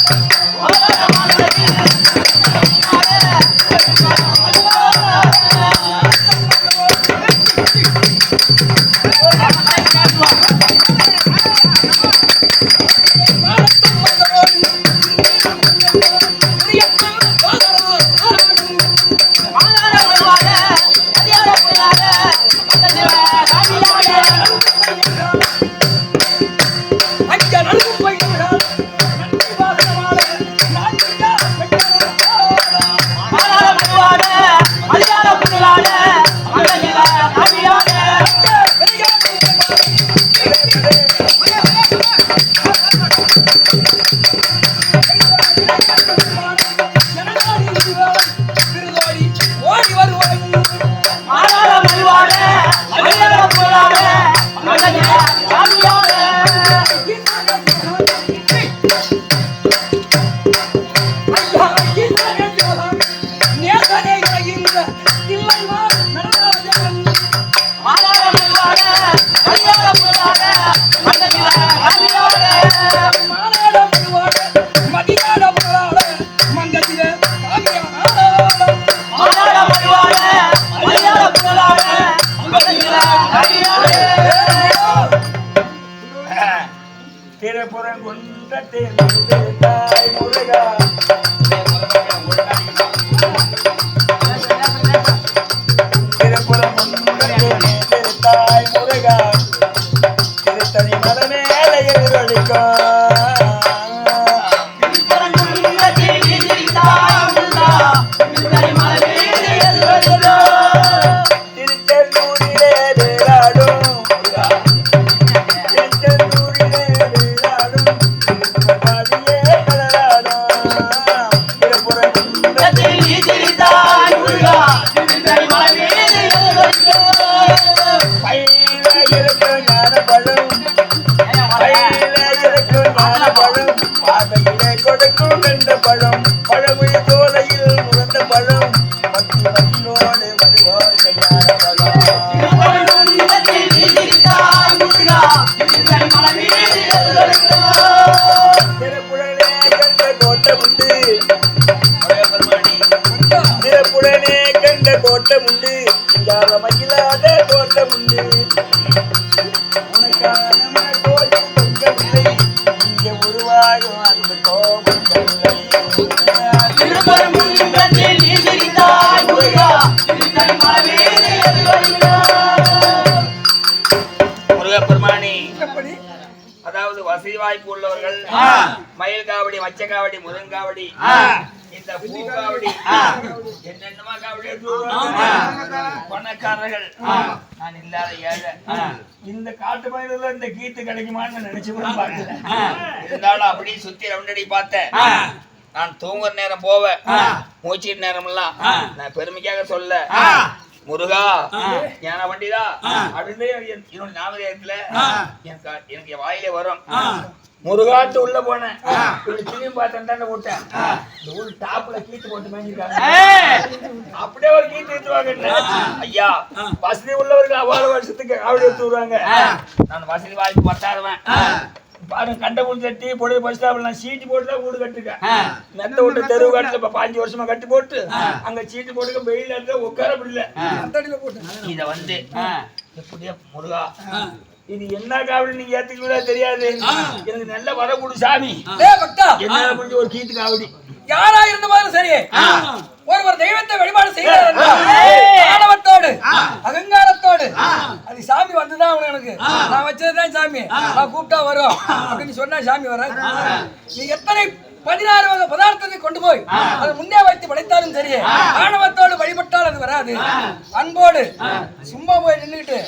Oh! ஓடி பழம். பழமொழி தோலையில் முகந்த பழம். மத்தி மத்தியோடு உண்டு உனக்கான இங்கே உருவாகும் அந்த கோபம் இல்லை அதாவது வசதி வாய்ப்பு உள்ளவர்கள் மயில் காவடி மச்ச காவடி முருங்காவடி இந்த பூ காவடி என்னென்னமா காவடி. பணக்காரர்கள். நான் இல்லாத ஏழை. இந்த காட்டு மயில இந்த கீத்து கிடைக்குமான்னு நினைச்சு கூட இருந்தாலும் அப்படியே சுத்தி ரவுண்டடி பார்த்தேன். நான் தூங்குற நேரம் போவேன். மூச்சின் நேரம் எல்லாம் நான் பெருமைக்காக சொல்ல. முருகா ஞான வண்டிதா அப்படின்னு என்- என்னோட ஞாபகத்துல எனக்கு எனக்கு என் வாயிலே வரும். முருகாட்டு உள்ள போனேன். திரும்பி பார்த்தேன் தானே விட்டேன் ஊர் டாப்ல கீத்து போட்டு மேஞ்சிருக்காங்க. அப்படியே ஒரு கீத்து எடுத்துவாங்க ஐயா வசதி உள்ளவர்கள் அவ்வாறு வருஷத்துக்கு அப்படி எடுத்து நான் வசதி வாய்ப்பு பத்தாதவன். பாருங்க கண்ட முன் தட்டி பொழுது பஸ் ஸ்டாப்ல நான் சீட்டு போட்டு தான் வீடு கட்டுருக்கேன் மெத்த விட்டு தெருவு கட்டுல இப்ப பாஞ்சு வருஷமா கட்டி போட்டு அங்க சீட்டு போட்டுக்க வெயில இருந்தா உட்கார முடியல. இத வந்து எப்படியா முருகா இது என்ன காவடி நீங்க ஏத்துக்கிறதா தெரியாது. எனக்கு நல்ல வர கொடு சாமி. என்னால முடிஞ்ச ஒரு கீத்து காவடி. யாரா இருந்த மாதிரி சரி ஒருவர் தெய்வத்தை வழிபாடு ஆணவத்தோடு அகங்காரத்தோடு. அது சாமி வந்துதான் அவனு எனக்கு நான் வச்சதுதான் சாமி. நான் கூப்பிட்டா வரும். அப்படின்னு சொன்னா சாமி வர நீ எத்தனை பதினாறு வகை பதார்த்தத்தை கொண்டு போய் அது முன்னே வைத்து படைத்தாலும் சரி ஆணவத்தோடு வழிபட்டால் அது வராது. அன்போடு சும்மா போய் நின்னுட்டு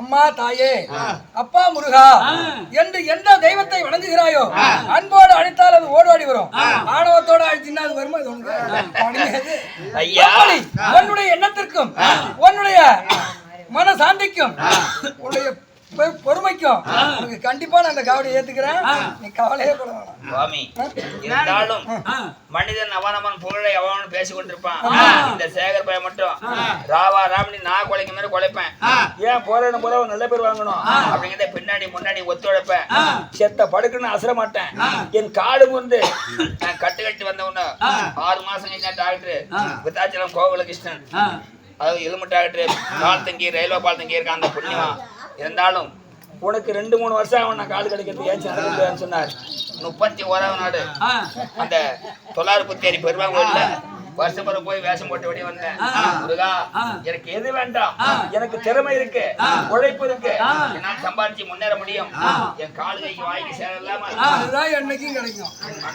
அம்மா தாயே அப்பா முருகா என்று எந்த தெய்வத்தை வணங்குகிறாயோ அன்போடு அழைத்தால் அது ஓடோடி வரும். ஆணவத்தோடு அழைச்சின்னா அது வருமா? இது உன்னுடைய எண்ணத்திற்கும் உன்னுடைய மன சாந்திக்கும் உன்னுடைய பொறுமைக்கும். உனக்கு கண்டிப்பா நான் அந்த காவடி ஏத்துக்கிறேன். நீ கவலையே பட வேணாம். சுவாமி இருந்தாலும் மனிதன் அவனவன் புகழை அவன் பேசிக் கொண்டிருப்பான். இந்த சேகர் பையன் மட்டும். ராவா ராமணி நான் குலைக்க மாதிரி குலைப்பேன். ஏன் போறேன்னு போற நல்ல பேர் வாங்கணும். அப்படிங்கிறத பின்னாடி முன்னாடி ஒத்துழைப்பேன். செத்த படுக்குன்னு அசர மாட்டேன். என் காடு முந்து நான் கட்டு கட்டி வந்தவன ஆறு மாசம் கழிச்சா டாக்டர். வித்தாச்சலம் கோகுலகிருஷ்ணன் அதாவது எலும்பு டாக்டர் பால் தங்கி ரயில்வே பால் தங்கி இருக்கான் அந்த புண்ணியமா. இருந்தாலும் உனக்கு ரெண்டு மூணு வருஷம் அவன் நான் காடு கிடைக்கிறது ஏன் சொன்னார். முப்பத்தி ஓராவது நாடு. அந்த தொள்ளாயிரம் புத்தேரி பெருமாங்கோயில்ல வருஷம் பிறகு போய் வேஷம் போட்டு வெளியே வந்தேன். முருகா எனக்கு எது வேண்டாம். எனக்கு திறமை இருக்கு உழைப்பு இருக்கு. என்னால் சம்பாதிச்சு முன்னேற முடியும். என் கால் கைக்கு வாய்க்கு சேரலாம அதுதான் என்னைக்கும் கிடைக்கும்.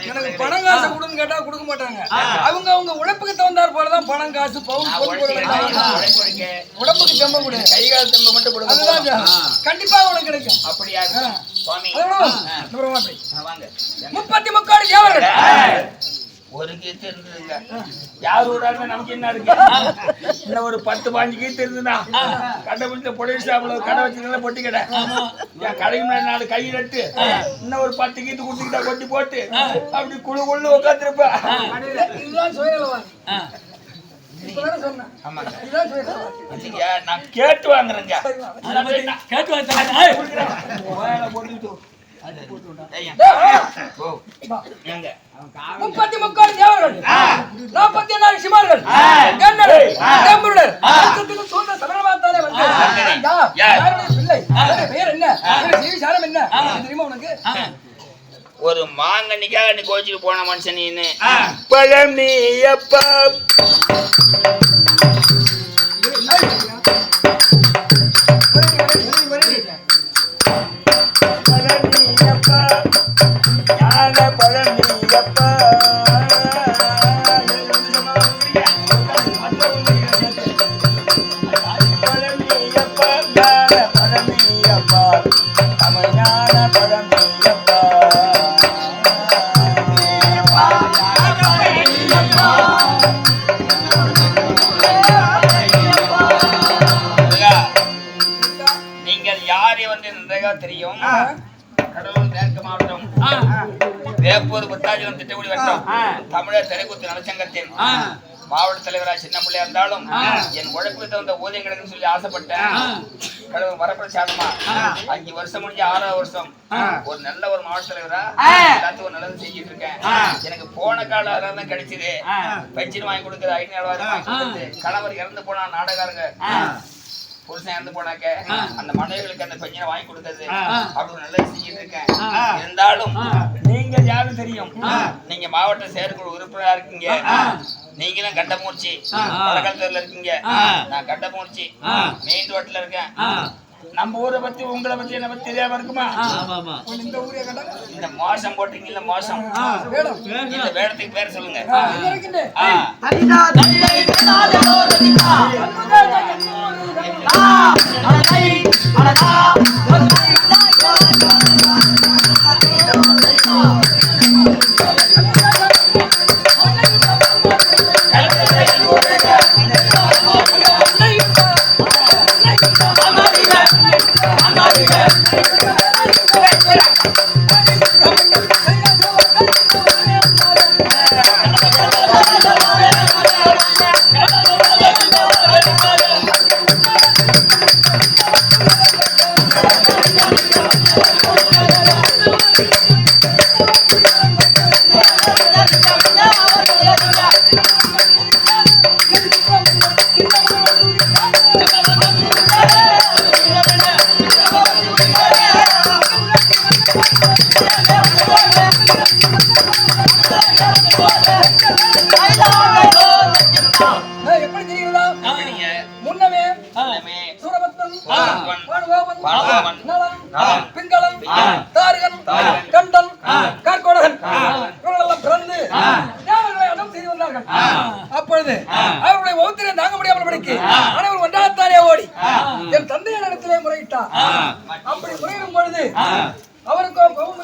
எனக்கு பணம் காசு கொடுன்னு கேட்டா கொடுக்க மாட்டாங்க. அவங்க அவங்க உழைப்புக்கு தகுந்தாற் போலதான் பணம் காசு பவுன் உடம்புக்கு செம்ம கொடு. கை கால் தம்பு மட்டும் கொடுங்க அதுதான் கண்டிப்பா உனக்கு கிடைக்கும். அப்படியா. சுவாமி. வாங்க. முப்பத்தி முக்காடு தேவர்கள். ஒரு கீத்து இருந்ததுங்க யார் விடாம நமக்கு என்ன இருக்கு இன்னும் ஒரு பத்து பாஞ்சு கீத்து இருந்ததுன்னா கடை பிடிச்ச பொலிஸ் ஒரு கடை வச்சிருந்தா பொட்டி கடை? என் கடைக்கு முன்னாடி நாலு கை நட்டு இன்னும் ஒரு பத்து கீத்து குடுத்துக்கிட்டா கொட்டி போட்டு அப்படி குழு குழு உட்காந்துருப்பேன். நான் கேட்டு வாங்குறேங்க. கேட்டு ஏங்க முப்பத்தி முக்காடு தேவர்கள். நாற்பத்தி எண்ணாயிரம் சிமார்கள் கண்ணர்கள் சூழ்ந்த வந்து? யாருடைய பிள்ளை? பெயர் என்ன? தெரியுமா உனக்கு? ஒரு மாங்கன்னிக்காக நீ கோச்சிட்டு போன மனுஷன் நீன்னு பழம் நீ எப்பா நீ வேப்பூர் புத்தாஜலம் திட்டக்குடி வட்டம். தமிழர் தெருக்கூத்து நலச்சங்கத்தின் மாவட்ட தலைவரா சின்ன பிள்ளையா இருந்தாலும் என் உழைப்புக்கு தகுந்த ஊதியம் கிடைக்குன்னு சொல்லி ஆசைப்பட்டேன். கடவுள் வரப்பிரசாதமா? அஞ்சு வருஷம் முடிஞ்சு ஆறாவது வருஷம். ஒரு நல்ல ஒரு மாவட்ட தலைவரா எல்லாத்துக்கும் ஒரு நல்லது செஞ்சுட்டு இருக்கேன் எனக்கு போன கால தான் கிடைச்சது. பென்ஷன் வாங்கி கொடுக்குறது ஐநூறு வாங்கி கணவர் இறந்து போனா நாடகாரங்க புருஷன் இறந்து போனாக்க அந்த மனைவிகளுக்கு அந்த பெஞ்சனை வாங்கி கொடுக்கறது அப்படி ஒரு நல்லது செஞ்சுட்டு இருக்கேன் இருந்தாலும் நீங்க யாரும் தெரியும். நீங்க மாவட்ட செயற்குழு உறுப்பினரா இருக்கீங்க. நீங்களும் கண்டமூர்ச்சி பழக்கத்துல இருக்கீங்க. நான் கண்டமூர்ச்சி மெயின் ரோட்ல இருக்கேன். நம்ம ஊரை பத்தி உங்களை பத்தி என்ன பத்தி தெரியாம இருக்குமா? இந்த ஊரே இந்த மோசம் போட்டீங்கல்ல மோசம். இந்த வேடத்துக்கு பேர் சொல்லுங்க. இருக்கின்றே ஆ. ஏய், எப்படி தெரிகிறதா நீங்க முன்னமே எல்லாமே பிங்களன் தாரகன் செய்து வந்தார்கள் அப்பொழுது அவருடைய ஒத்திரை தாங்க முடியாமல் படிக்கு அனைவரும் ஒன்றாகத்தானே ஓடி என் தந்தையின் இடத்திலே முறையிட்டார் அப்படி முறையிடும் பொழுது அவருக்கோ கோபம்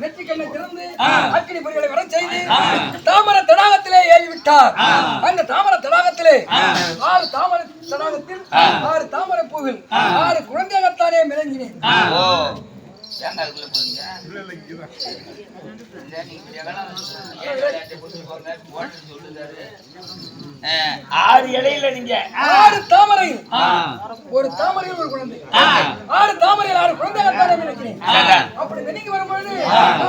நெற்றிக்கண்ணை திறந்து அக்கினி பொறிகளை வர செய்து தாமர தடாகத்திலே ஏறி விட்டார் அந்த தாமர தடாகத்திலே ஆறு தாமர தடாகத்தில் ஆறு தாமரை பூவில் ஆறு குழந்தைகத்தானே மிளங்கினேன் ஏங்க அதுக்குள்ள போறீங்க? இல்ல, நீங்க போட்டு சொல்லுதாரு. ஆறு இடையில நீங்க ஆறு தாமரையில் ஒரு தாமரையில் ஒரு குழந்தை ஆறு தாமரையில் ஆறு அதான். அப்படி நெருங்கி வரும்பொழுது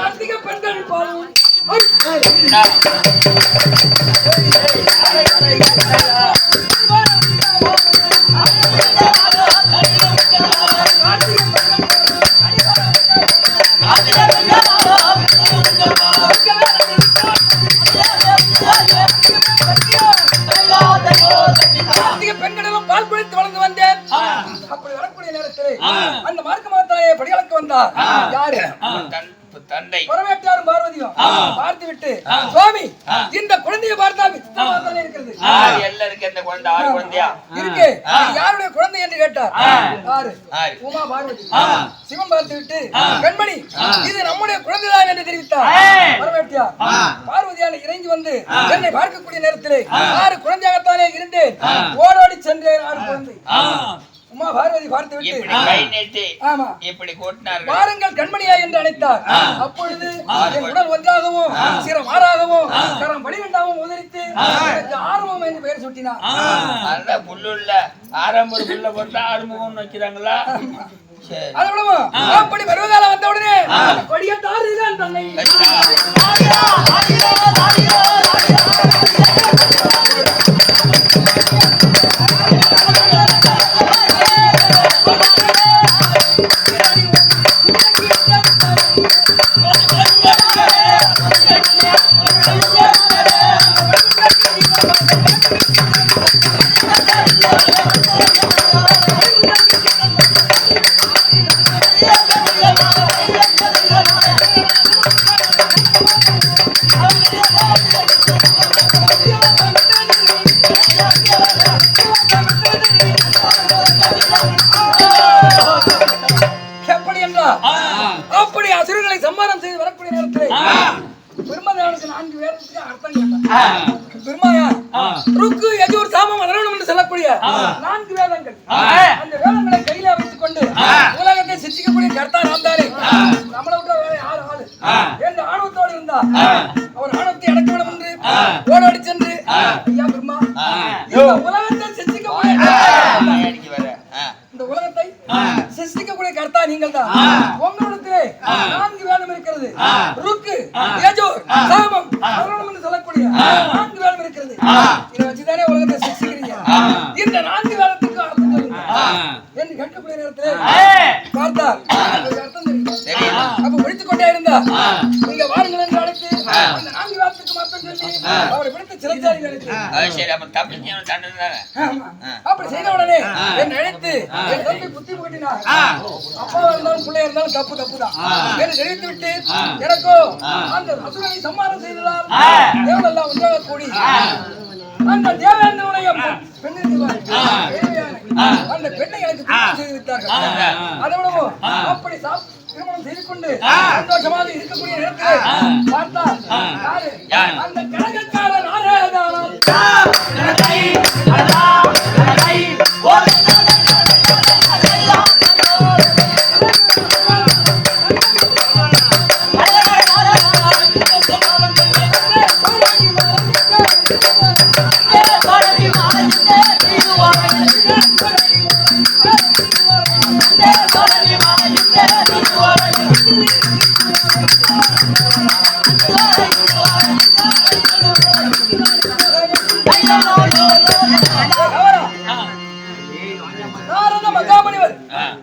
அதிக பெண்கள் பாலும் அதிக பெண்களிலும் பால் குடித்து வளர்ந்து வந்தேன். அப்படி வரக்கூடிய நேரத்தில் அந்த மார்க்க மாதாயை படிகளுக்கு வந்தார். யாரு? தந்தை. பரமேட்டாரும் பார்வதியும். பார்த்து விட்டு சுவாமி இந்த குழந்தையை விசித்திரமாகத்தானே இருக்கிறது. ஆறு எல்ல இருக்கு இந்த குழந்தை ஆறு குழந்தையா? இருக்கு. யாருடைய குழந்தை என்று கேட்டார்? ஆறு. உமா பார்வதி. சிவன் பார்த்து விட்டு கண்மணி இது நம்முடைய குழந்தைதான் என்று தெரிவித்தார். பரமேட்டியா பார்வதியான இறங்கி வந்து என்னை பார்க்கக்கூடிய நேரத்திலே ஆறு குழந்தையாகத்தானே இருந்தேன். ஓடோடி சென்றேன் ஆறு குழந்தை. உமா பார்வதி பார்த்து விட்டு. ஆமா. இப்படி கூட்டினார்கள்? பாருங்கள் கண்மணியா என்று அழைத்தார். அப்பொழுது என் உடல் ஒன்றாகவும் சிரம் ஆறாகவும் கரம் பனிரெண்டாகவும் உதறித்து ஆர்வம் என்று பெயர் சூட்டினார். அதான் புல்லுள்ள புல்ல போட்டா ஆறுமுகம் வைக்கிறாங்களா? அப்படி பருவகாலம் வந்த உடனே கொடிய தாருதான் தன்னை. எப்படி என்றால் அப்படி அசுரர்களை செய்து வரக்கூடிய நேரத்தில் பெருமதேவனுக்கு நான்கு வேதத்துக்கு அர்த்தம் கேட்டார் பெருமாயா ருக்கு யஜூர் சாமம் அதரணம் என்று சொல்லக்கூடிய நான்கு வேதங்கள். அந்த வேதங்களை கையில வைத்துக் கொண்டு உலகத்தை சித்திக்கக்கூடிய கர்த்தா நாம் தானே நம்மளை விட்டு யாரு ஆளு? என்று ஆணவத்தோடு இருந்தா பார்த்தார்? அப்ப முடித்துக் கொண்டே இருந்தா நீங்க வாருங்கள் என்று அழைத்து அந்த நான்கு வேதத்துக்கு அர்த்தம் சொல்லி அவரை விடுத்து ஆமா. அப்படி செய்த உடனே என்னை அழைத்து என் தம்பி புத்தி புகட்டினார். அப்பா இருந்தாலும் பிள்ளை இருந்தாலும் தப்பு தப்பு தான். என்று தெரிவித்து விட்டு எனக்கோ அந்த அசுரனை சம்மானம் செய்ததால் தேவனெல்லாம் ஒன்றாக கூடி அந்த தேவேந்திரனுடைய. அந்த பெண்ணை எனக்கு செய்து விட்டார்கள் அப்படி திருமணம் செய்து கொண்டு சந்தோஷமாக இருக்கக்கூடிய நேரத்தில்? அந்த கழகக்காரன் ஆரேதானாம்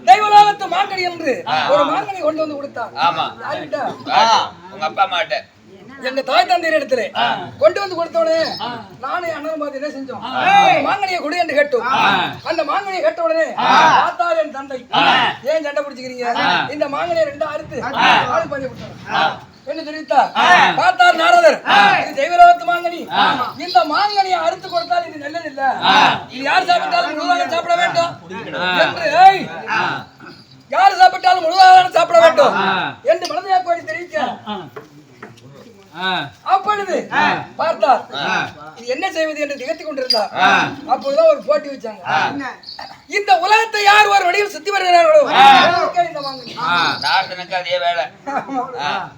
தெய்வலோகத்து மாங்கனி என்று ஒரு மாங்கனி கொண்டு வந்து கொடுத்தார் உங்க அப்பா அம்மாட்ட. எங்க தாய் தந்தையர் இடத்துல கொண்டு வந்து கொடுத்தவனே நானும் என் அண்ணனும் பார்த்து என்ன செஞ்சோம்? மாங்கனியை கொடு என்று கேட்டோம். அந்த மாங்கனியை கேட்ட உடனே பார்த்தார் என் தந்தை. ஏன் சண்டை பிடிச்சுக்கிறீங்க? இந்த மாங்கனியை ரெண்டா அறுத்து ஆளு பஞ்சு விட்டாங்க என்ன தெரிவித்தார் பார்த்தார் நாரதர். இது தெய்வலோகத்து மாங்கனி. இந்த மாங்கனியை அறுத்து கொடுத்தால் இது நல்லது இல்ல இது யார் சாப்பிட்டாலும் முழுதாக சாப்பிட வேண்டும். என்று ஏய், யார் சாப்பிட்டாலும் முழுவதாக சாப்பிட வேண்டும். என்று மனதையா கோடி தெரிவிக்கிறார் ஆ. அப்பொழுது பார்த்தார். இது என்ன செய்வது என்று திகத்திக் கொண்டிருந்தார். அப்பொழுதுதான் ஒரு போட்டி வச்சாங்க. இந்த உலகத்தை யார் ஒரு வழியில் சுத்தி வருகிறார்களோ? அதே வேலை.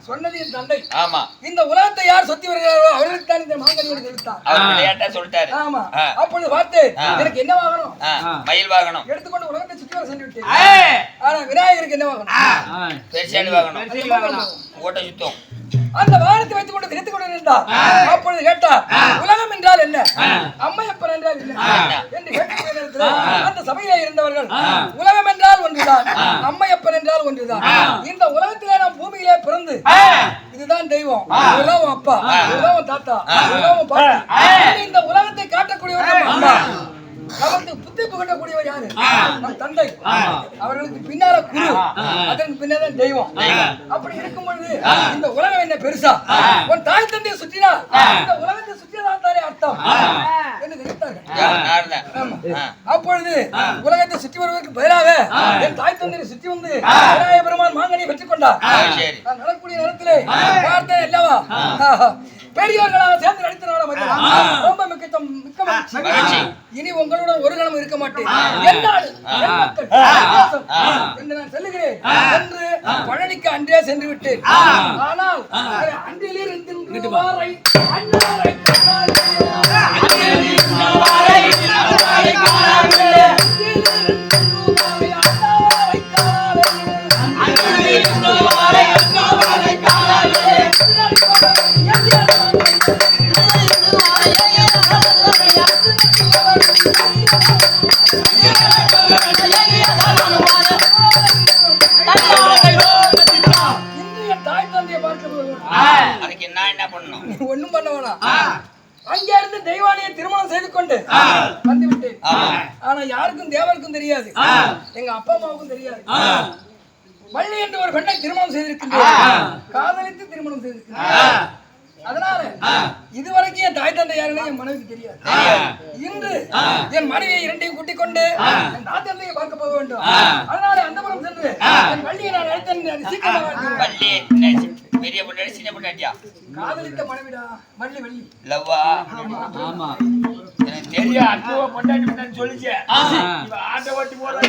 சொன்னது என் தந்தை. ஆமா. இந்த உலகத்தை யார் சுத்தி வருகிறார்களோ அவர்களுக்கு தான் இந்த மாங்கல்யோடு தெரிவித்தார் அவர் விளையாட்டா சொல்லிட்டாரு. ஆமா. அப்பொழுது பார்த்து எனக்கு என்ன வாங்கணும் மயில் வாங்கணும் எடுத்துக்கொண்டு உலகத்தை சுற்றி வர சென்று விட்டேன் ஆனா விநாயகருக்கு என்ன வாங்கணும் ஆ. பெருசாடி வாங்கணும் ஓட்ட சுத்தம். அந்த வாகனத்தை வைத்துக் கொண்டு திகைத்துக் கொண்டு இருந்தார் அப்பொழுது கேட்டார் உலகம் என்றால் என்ன? அம்மையப்பன் என்றால் என்ன? என்று கேட்கிற நேரத்தில் அந்த சபையிலே இருந்தவர்கள் உலகம் என்றால் ஒன்றுதான் அம்மையப்பன் என்றால் ஒன்றுதான். இந்த உலகத்திலே நாம் பூமியிலே பிறந்து இதுதான் தெய்வம். உன் அப்பா. உன் தாத்தா. உன் பாட்டி. இந்த உலகத்தை காட்டக்கூடியவர் நம்ம அம்மா. நமக்கு புத்தி புகட்டக்கூடியவர் யாரு? நம் தந்தை. அவர்களுக்கு பின்னால குரு. அதற்கு பின்னால தெய்வம். அப்படி இருக்கும் பொழுது இந்த உலகம் என்ன பெருசா? உன் தாய் தந்தையை சுற்றினா இந்த உலகத்தை சுற்றியதான் தானே அர்த்தம். அப்பொழுது உலகத்தை சுற்றி வருவதற்கு பதிலாக என் தாய் தந்தையை சுற்றி வந்து விநாயக பெருமான் மாங்கனியை பெற்றுக் கொண்டார். நான் நடக்கூடிய நேரத்திலே பார்த்தேன் அல்லவா. பெரியவர்களாக சேர்ந்து நடித்தனால. ரொம்ப மிக்க மிக்க மகிழ்ச்சி. இனி உங்களுடன் ஒரு கணம் இருக்க மாட்டேன். என்று நான் சொல்லுகிறேன். என்று பழனிக்கு அன்றே சென்று விட்டேன் ஆனால் அன்றிலிருந்து இன்று ஒண்ணும் பண்ண வேணாம். அங்கே இருந்து தெய்வானியை திருமணம் செய்து கொண்டு வந்து விட்டேன் ஆனா யாருக்கும் தேவருக்கும் தெரியாது. எங்க அப்பா அம்மாவுக்கும் தெரியாது. வள்ளி என்று ஒரு பெண்ணை திருமணம் செய்திருக்கின்றேன். காதலித்து திருமணம் செய்திருக்கின்றேன். அதனால இதுவரைக்கும் என் தாய் தந்தை யாருன்னு என் மனைவிக்கு தெரியாது. இன்று என் மனைவியை இரண்டையும் கூட்டிக் கொண்டு என் தாய் தந்தையை பார்க்க போக வேண்டும். அதனால அந்த புறம் சென்று என் வள்ளியை நான் அழைத்தேன் சீக்கிரமாக பெரிய பொண்டாடி சின்ன பொண்டாட்டியா காதலித்த மனைவிடா மல்லி வள்ளி லவ்வா ஆமா எனக்கு தெரியும் அட்டுவ பொண்டாட்டி பண்ணு சொல்லுச்சு இவ ஆட்டோ ஓட்டி போறா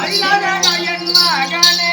அல்லாத என் மகனே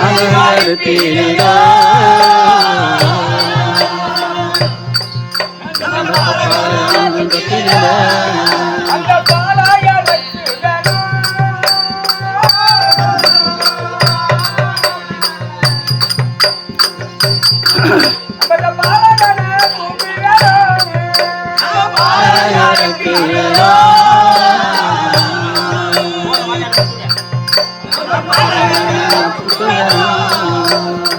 Amar Brinda Thank you. Thank you.